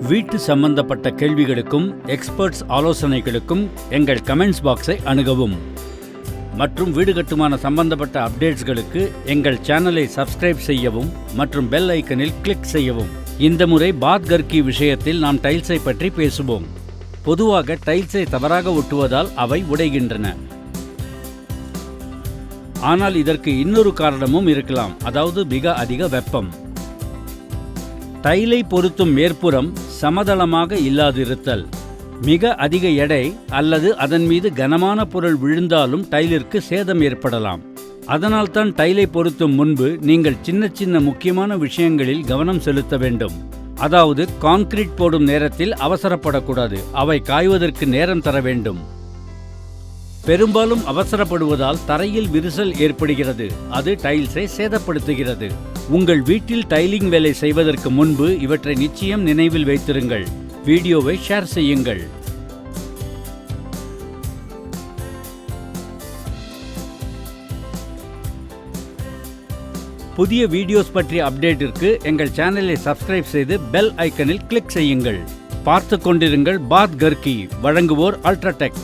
வீட்டு சம்பந்தப்பட்ட கேள்விகளுக்கும் எக்ஸ்பர்ட்ஸ் ஆலோசனைகளுக்கும் எங்கள் கமெண்ட்ஸ் பாக்ஸை அணுகவும். மற்றும் வீடு கட்டுமான சம்பந்தப்பட்ட அப்டேட்ஸ்களுக்கு எங்கள் சேனலை சப்ஸ்கிரைப் செய்யவும் மற்றும் பெல் ஐக்கனில் கிளிக் செய்யவும். இந்த முறை பாத் கர்கி விஷயத்தில் நாம் டைல்ஸை பற்றி பேசுவோம். பொதுவாக டைல்ஸை தவறாக ஒட்டுவதால் அவை உடைகின்றன. ஆனால் இதற்கு இன்னொரு காரணமும் இருக்கலாம். அதாவது மிக அதிக வெப்பம். டைலை பொருத்தும் மேற்புறம் சமதளமாக இல்லாதிருத்தல். மிக அதிக எடை அல்லது அதன் மீது கனமான பொருள் விழுந்தாலும் டைலிற்கு சேதம் ஏற்படலாம். அதனால்தான் டைலை பொருத்தும் முன்பு நீங்கள் சின்ன சின்ன முக்கியமான விஷயங்களில் கவனம் செலுத்த வேண்டும். அதாவது கான்கிரீட் போடும் நேரத்தில் அவசரப்படக்கூடாது. அவை காய்வதற்கு நேரம் தர வேண்டும். பெரும்பாலும் அவசரப்படுவதால் தரையில் விரிசல் ஏற்படுகிறது. அது டைல்ஸை சேதப்படுத்துகிறது. உங்கள் வீட்டில் டைலிங் வேலை செய்வதற்கு முன்பு இவற்றை நிச்சயம் நினைவில் வைத்திருங்கள். வீடியோவை ஷேர் செய்யுங்கள். புதிய வீடியோஸ் பற்றிய அப்டேட்டிற்கு எங்கள் சேனலை சப்ஸ்கிரைப் செய்து பெல் ஐக்கனில் கிளிக் செய்யுங்கள். பார்த்து கொண்டிருங்கள் பாத் கர்கி வழங்குவோர் அல்ட்ராடெக்.